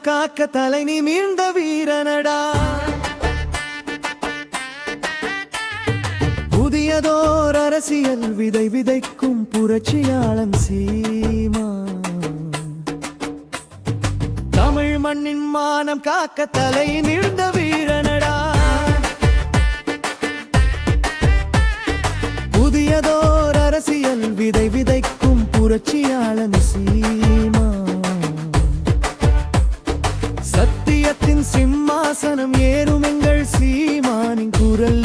மானம் காக்க தலை நிமிர்ந்த வீரனடா. புதியதோர் அரசியல் விதை விதைக்கும் புரட்சியாளன் சீமா. தமிழ் மண்ணின் மானம் காக்க தலை நிமிர்ந்த வீரனடா. புதியதோர் அரசியல் விதை விதைக்கும் புரட்சியாளன் சீமா. சிம்மாசனம் ஏறும் எங்கள் சீமானின் குரல்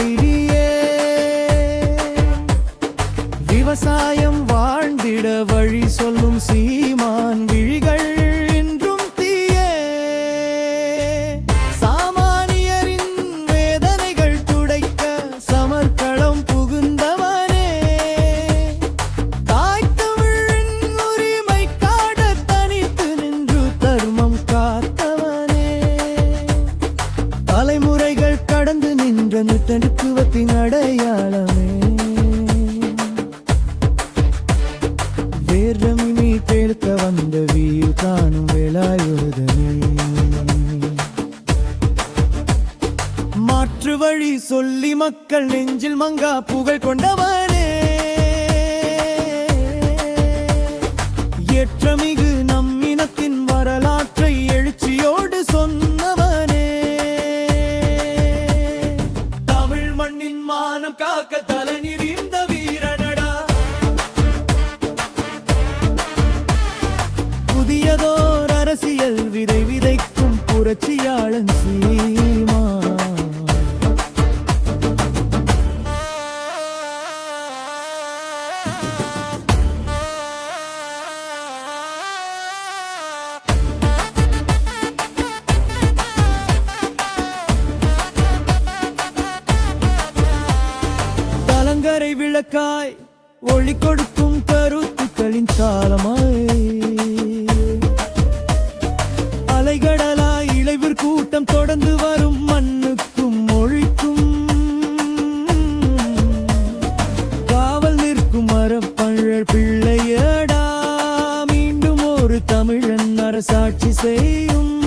நுட்டனுக்குவத்தின் வேர்தம் நீ மீட்டெடுக்க வந்த வீர் காணும் வேலாயுதனே மாற்று வழி சொல்லி மக்கள் நெஞ்சில் மங்கா புகழ் கொண்டவனே. ஏற்றமிகு ஒளி கொடுக்கும் கருத்துக்களின் காலமாய் அலைகடலாய் இளைவர் கூட்டம் தொடர்ந்து வரும் மண்ணுக்கும் மொழிக்கும். காவல் நிற்கும் மரப்பழல் பிள்ளையடா. மீண்டும் ஒரு தமிழன் அரசாட்சி செய்யும்.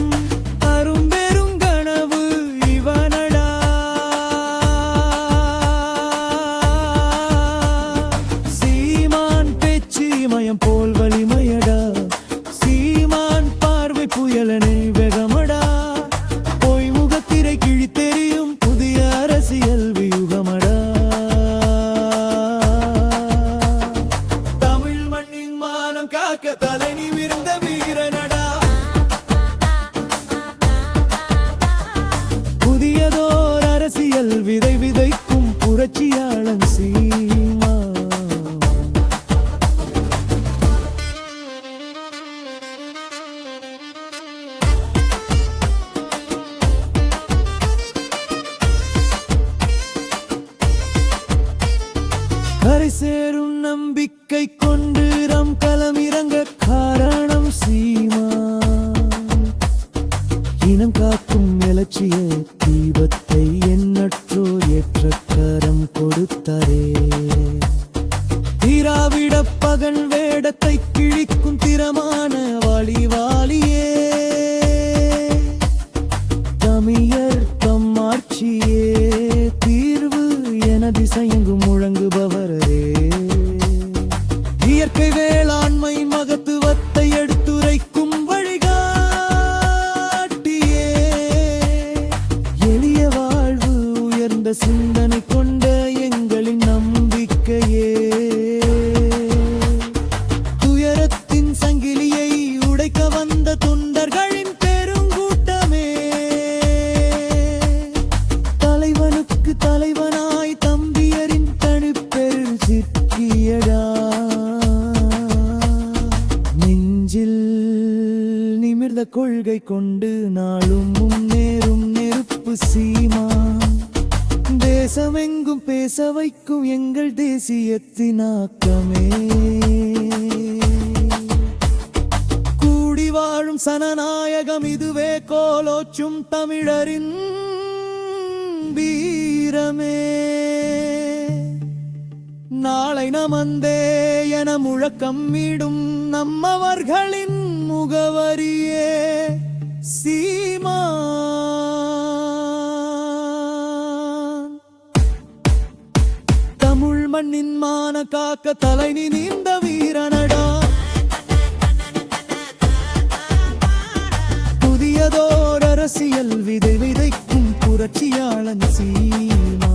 பேச்சு இமயம் போல் வலிமை. கரை சேரும் நம்பிக்கை கொண்டு ரம் களம் இறங்க காரணம் சீமா இனம் காக்கும் இலட்சிய தீபத்தை எண்ணற்றோர் ஏற்ற கரம் கொடுத்தாரே. திராவிட பகல் வேடத்தை கிழிக்கும் திறமான வழிவா திசையெங்கும் முழங்குபவரே. இயற்கை வேளாண்மை மகத்துவத்தை எடுத்துரைக்கும் வழிகாட்டியே. எளிய வாழ்வு உயர்ந்த சிந்தனை கொண்ட எங்களின் நம்பிக்கையே. துயரத்தின் சங்கிலியை உடைக்க வந்த சிக்கியடா. நெஞ்சில் நிமிர்ந்த கொள்கை கொண்டு நாளும் முன்னேறும் நெருப்பு சீமா. தேசமெங்கும் பேச வைக்கும் எங்கள் தேசியத்தின் ஆக்கமே. கூடி வாழும் சனநாயகம் இதுவே கோலோச்சும் தமிழரின் வீரமே. நாளை நமந்தே என முழக்கம் முழக்கமிடும் நம்மவர்களின் முகவரியே சீமா. தமிழ் மண்ணின் மான காக்க தலை நிமிர்ந்த வீரனடா. புதியதோர் அரசியல் விதை விதைக்கும் புரட்சியாளன் சீமா.